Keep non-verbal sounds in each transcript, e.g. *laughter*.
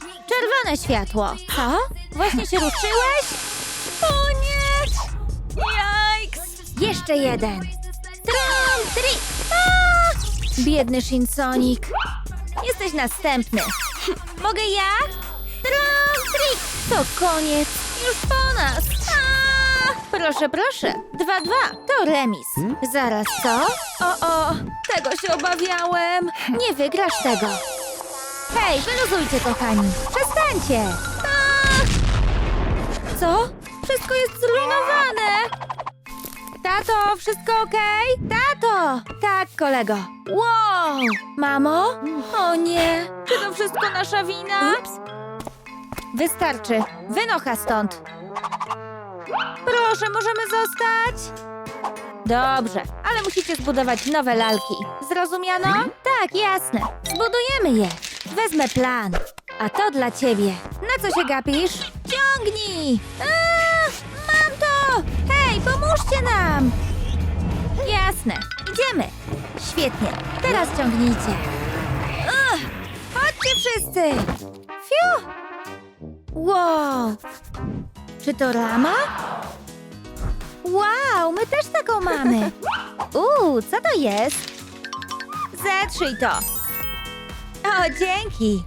Czerwone światło. Co? Właśnie się ruszyłeś? O nie! Jajks! Jeszcze jeden. Trum, tri! A! Biedny Shinsonik. Jesteś następny. *laughs* Mogę ja? Trum, tri! To koniec. Już po nas. A! Proszę, proszę. Dwa, dwa. To remis. Zaraz, co? O, o, tego się obawiałem. Nie wygrasz tego. Hej, wyluzujcie, kochani. Przestańcie. Co? Wszystko jest zrujnowane. Tato, wszystko okej? Tato! Tak, kolego. Wow! Mamo? O nie! Czy to wszystko nasza wina? Wystarczy. Wynocha stąd. Proszę, możemy zostać? Dobrze, ale musicie zbudować nowe lalki. Zrozumiano? Tak, jasne. Zbudujemy je. Wezmę plan. A to dla ciebie. Na co się gapisz? Ciągnij! Mam to! Hej, pomóżcie nam! Jasne, idziemy. Świetnie, teraz ciągnijcie. Ugh, chodźcie wszyscy! Fiu! Wow! Czy to rama? Wow, my też taką mamy. Uuu, co to jest? Zetrzyj to. O, dzięki.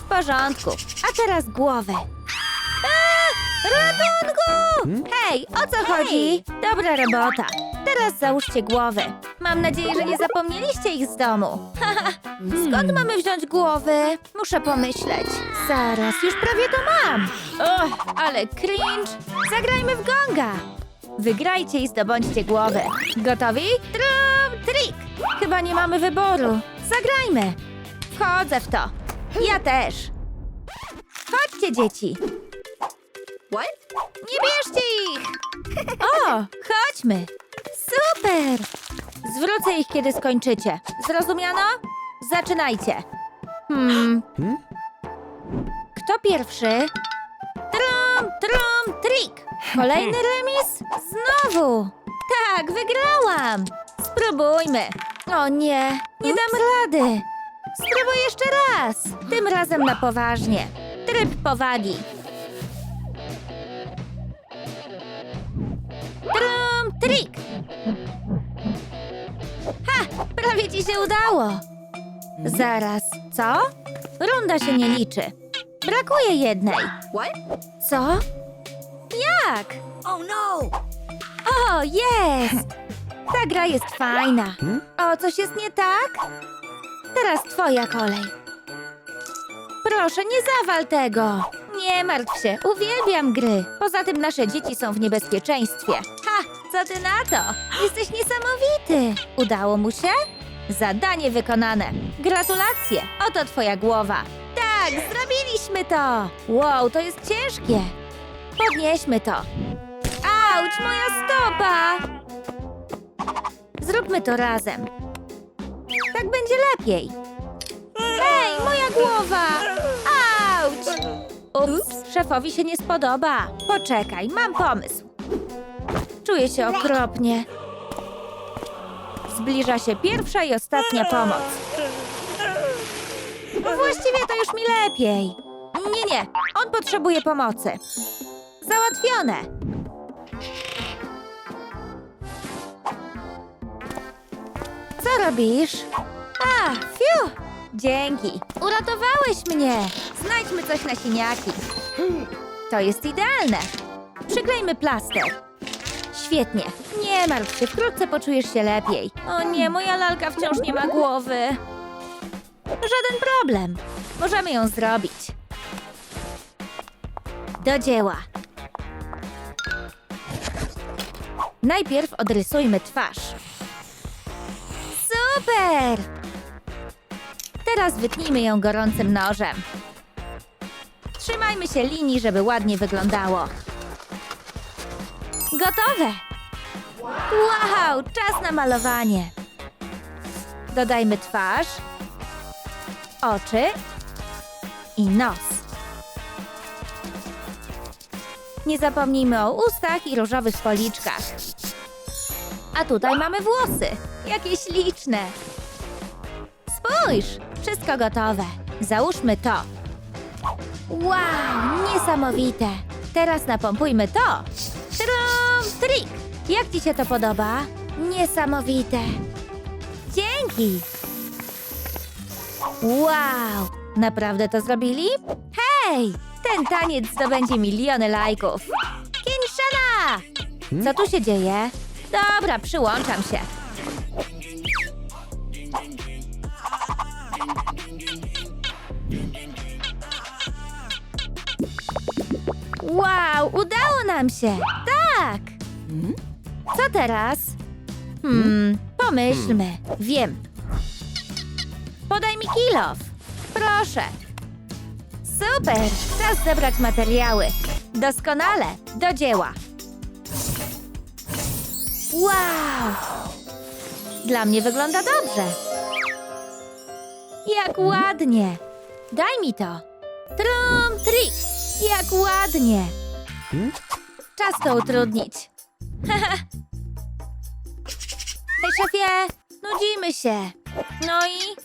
W porządku. A teraz głowę. A, ratunku! Hej, o co chodzi? Dobra robota. Teraz załóżcie głowy. Mam nadzieję, że nie zapomnieliście ich z domu. Haha, skąd mamy wziąć głowy? Muszę pomyśleć. Zaraz, już prawie to mam. Och, ale cringe. Zagrajmy w gonga. Wygrajcie i zdobądźcie głowę. Gotowi? Trum, trik! Chyba nie mamy wyboru. Zagrajmy. Wchodzę w to. Ja też. Chodźcie, dzieci. Nie bierzcie ich! O, chodźmy. Super! Zwrócę ich, kiedy skończycie. Zrozumiano? Zaczynajcie. Hmm. Kto pierwszy? Trum, trum, trik! Kolejny remis? Znowu! Tak, wygrałam! Spróbujmy. O nie, nie dam rady. Spróbuj jeszcze raz. Tym razem na poważnie. Tryb powagi. Trum, trik! Ha! Prawie ci się udało! Zaraz, co? Runda się nie liczy. Brakuje jednej. Co? Jak? Oh no! O, jest! Ta gra jest fajna. O, coś jest nie tak? Teraz twoja kolej. Proszę, nie zawal tego. Nie martw się, uwielbiam gry. Poza tym nasze dzieci są w niebezpieczeństwie. Ha, co ty na to? Jesteś niesamowity. Udało mu się? Zadanie wykonane. Gratulacje, oto twoja głowa. Tak, zrobiliśmy to. Wow, to jest ciężkie. Podnieśmy to. Auć, moja stopa! Zróbmy to razem. Tak będzie lepiej. Hej, moja głowa! Auć! Ups, szefowi się nie spodoba. Poczekaj, mam pomysł. Czuję się okropnie. Zbliża się pierwsza i ostatnia pomoc. Właściwie to już mi lepiej. Nie, nie, on potrzebuje pomocy. Załatwione. Co robisz? A, fiu! Dzięki. Uratowałeś mnie. Znajdźmy coś na siniaki. To jest idealne. Przyklejmy plaster. Świetnie. Nie martw się, wkrótce poczujesz się lepiej. O nie, moja lalka wciąż nie ma głowy. Żaden problem. Możemy ją zrobić. Do dzieła. Najpierw odrysujmy twarz. Super! Teraz wytnijmy ją gorącym nożem. Trzymajmy się linii, żeby ładnie wyglądało. Gotowe! Wow, czas na malowanie. Dodajmy twarz, oczy i nos. Nie zapomnijmy o ustach i różowych policzkach. A tutaj mamy włosy. Jakie śliczne. Spójrz, wszystko gotowe. Załóżmy to. Wow, niesamowite. Teraz napompujmy to. Trum, trik. Jak ci się to podoba? Niesamowite. Dzięki. Wow, naprawdę to zrobili? Hej, ten taniec zdobędzie miliony lajków. Kinshana! Co tu się dzieje? Dobra, przyłączam się. Nam się! Tak! Co teraz? Hmm, pomyślmy. Wiem. Podaj mi kilof. Proszę. Super! Czas zebrać materiały. Doskonale. Do dzieła. Wow! Dla mnie wygląda dobrze. Jak ładnie. Daj mi to. Trum, trik. Jak ładnie. Czas to utrudnić. Hej, szefie! Nudzimy się. No i...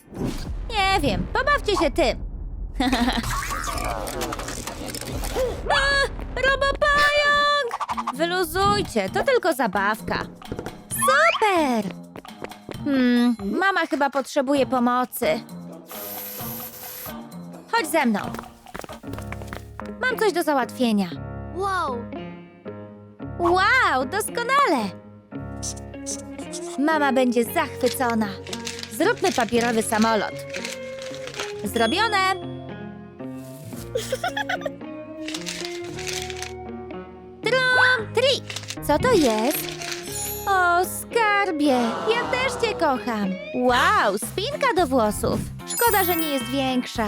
Nie wiem, pobawcie się tym. *laughs* A, robopająk! Wyluzujcie, to tylko zabawka. Super! Hmm, mama chyba potrzebuje pomocy. Chodź ze mną. Mam coś do załatwienia. Wow! Wow, doskonale! Mama będzie zachwycona. Zróbmy papierowy samolot. Zrobione! Trum, trik! Co to jest? O, skarbie! Ja też cię kocham! Wow, spinka do włosów! Szkoda, że nie jest większa.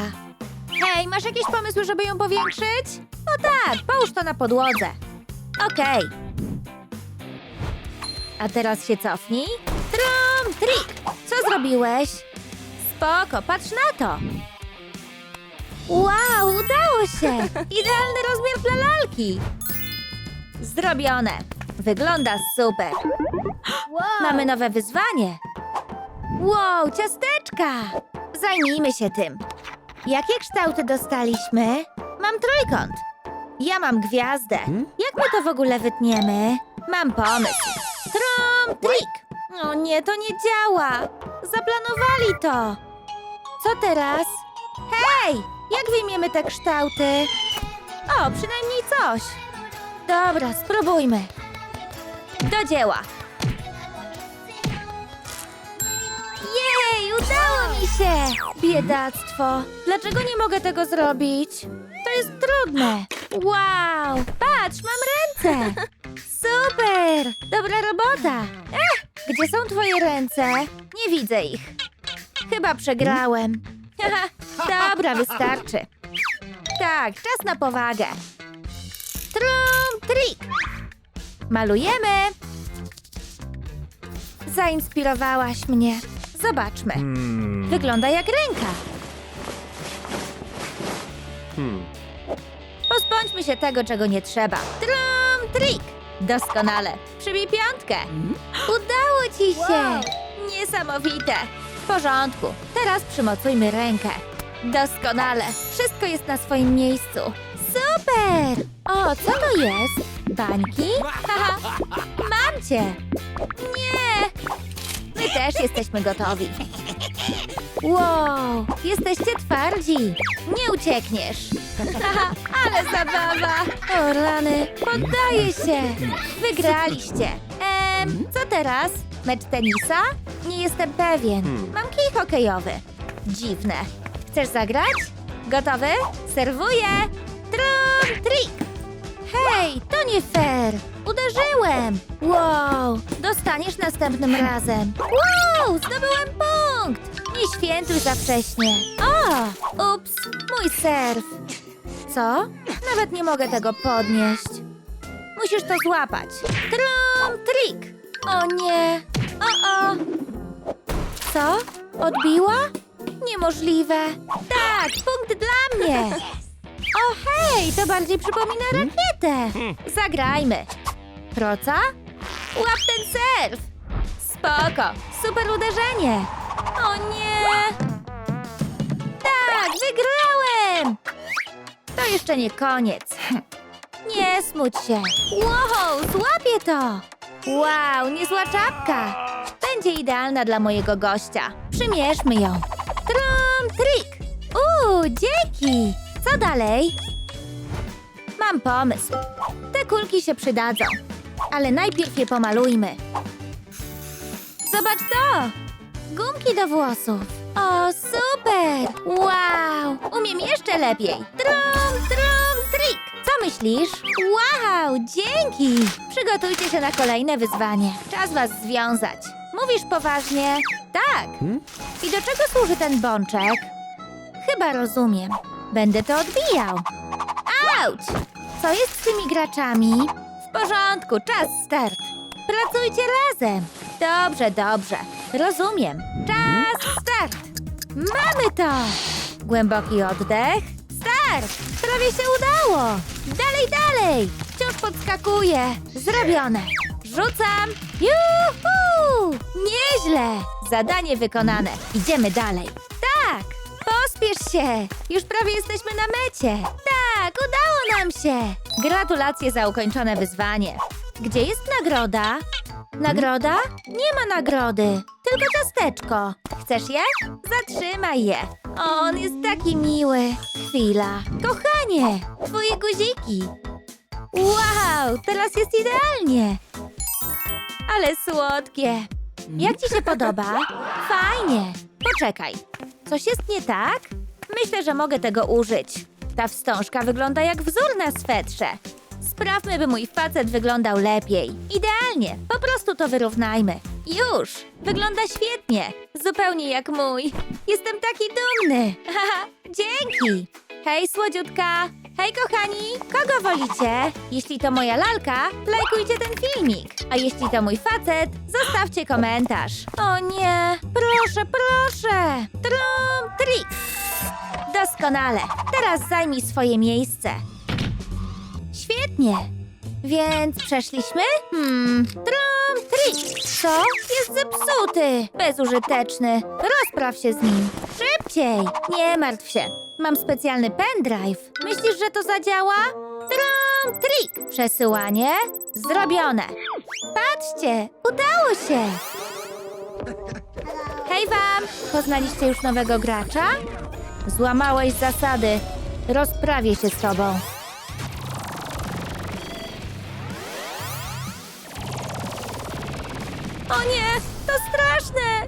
Hej, masz jakiś pomysł, żeby ją powiększyć? O tak, połóż to na podłodze. Okej. A teraz się cofnij. Trum, trik! Co zrobiłeś? Spoko, patrz na to. Wow, udało się! Idealny rozmiar dla lalki. Zrobione. Wygląda super. Mamy nowe wyzwanie. Wow, ciasteczka! Zajmijmy się tym. Jakie kształty dostaliśmy? Mam trójkąt. Ja mam gwiazdę. Jak my to w ogóle wytniemy? Mam pomysł. Trum, trik! O nie, to nie działa. Zaplanowali to. Co teraz? Hej, jak wyjmiemy te kształty? O, przynajmniej coś. Dobra, spróbujmy. Do dzieła. Jej, udało mi się! Biedactwo. Dlaczego nie mogę tego zrobić? To jest trudne. Wow, patrz, mam ręce. *laughs* Super, dobra robota. Ech, gdzie są twoje ręce? Nie widzę ich. Chyba przegrałem. Dobra, wystarczy. Tak, czas na powagę. Trum, trik. Malujemy. Zainspirowałaś mnie. Zobaczmy. Wygląda jak ręka. Pozbądźmy się tego, czego nie trzeba. Trum, trik. Doskonale. Przybij piątkę. Udało ci się. Wow. Niesamowite. W porządku. Teraz przymocujmy rękę. Doskonale. Wszystko jest na swoim miejscu. Super! O, co to jest? Bańki? Haha, mam cię. Nie! My też jesteśmy gotowi. Wow, jesteście twardzi. Nie uciekniesz. *laughs* Ale zabawa. O rany, poddaję się. Wygraliście. Em, co teraz? Mecz tenisa? Nie jestem pewien. Mam kij hokejowy. Dziwne. Chcesz zagrać? Gotowy? Serwuję. Trum, trik. Hej, to nie fair! Uderzyłem! Wow! Dostaniesz następnym razem. Wow! Zdobyłem punkt! Nie świętuj za wcześnie. O! Ups! Mój serw! Co? Nawet nie mogę tego podnieść. Musisz to złapać. Trum, trik! O nie! O, o! Co? Odbiła? Niemożliwe! Tak, punkt dla mnie! O hej, to bardziej przypomina rakietę. Zagrajmy. Proca? Łap ten serw. Spoko, super uderzenie. O nie. Tak, wygrałem. jeszcze nie koniec. Nie smuć się. Wow, złapię to. Wow, niezła czapka. Będzie idealna dla mojego gościa. Przymierzmy ją. Trum, trik. Uuu, dzięki. Co dalej? Mam pomysł. Te kulki się przydadzą. Ale najpierw je pomalujmy. Zobacz to! Gumki do włosów. O, super! Wow! Umiem jeszcze lepiej. Trum, trum, trik! Co myślisz? Wow, dzięki! Przygotujcie się na kolejne wyzwanie. Czas was związać. Mówisz poważnie? Tak. I do czego służy ten bączek? Chyba rozumiem. Będę to odbijał. Auć! Co jest z tymi graczami? W porządku, czas start. Pracujcie razem. Dobrze, dobrze. Rozumiem. Czas start. Mamy to. Głęboki oddech. Start. Prawie się udało. Dalej, dalej. Wciąż podskakuję. Zrobione. Rzucam. Juhu! Nieźle. Zadanie wykonane. Idziemy dalej. Tak. Pospiesz się! Już prawie jesteśmy na mecie! Tak, udało nam się! Gratulacje za ukończone wyzwanie. Gdzie jest nagroda? Nagroda? Nie ma nagrody, tylko ciasteczko. Chcesz je? Zatrzymaj je. On jest taki miły. Chwila. Kochanie, twoje guziki. Wow, teraz jest idealnie. Ale słodkie. Jak ci się podoba? Fajnie. Poczekaj. Coś jest nie tak? Myślę, że mogę tego użyć. Ta wstążka wygląda jak wzór na swetrze. Sprawmy, by mój facet wyglądał lepiej. Idealnie. Po prostu to wyrównajmy. Już. Wygląda świetnie. Zupełnie jak mój. Jestem taki dumny. *laughs* Haha, dzięki. Hej, słodziutka. Hej, kochani. Kogo wolicie? Jeśli to moja lalka, lajkujcie ten filmik. A jeśli to mój facet, zostawcie komentarz. O nie. Proszę, proszę. Trum, trik. Doskonale. Teraz zajmij swoje miejsce. Świetnie. Więc przeszliśmy? Hmm. Trum, trik. Co? Jest zepsuty. Bezużyteczny. Rozpraw się z nim. Szybciej. Nie martw się. Mam specjalny pendrive. Myślisz, że to zadziała? Trum, trik. Przesyłanie zrobione. Patrzcie, udało się. Hej wam! Poznaliście już nowego gracza? Złamałeś zasady. Rozprawię się z tobą. O nie, to straszne!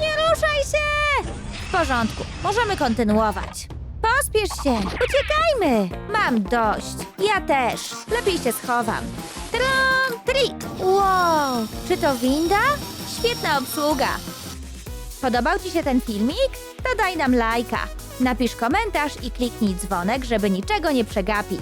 Nie ruszaj się! W porządku, możemy kontynuować. Pospiesz się, uciekajmy! Mam dość, ja też. Lepiej się schowam. Trum, trik! Wow, czy to winda? Świetna obsługa. Podobał Ci się ten filmik? To daj nam lajka. Napisz komentarz i kliknij dzwonek, żeby niczego nie przegapić.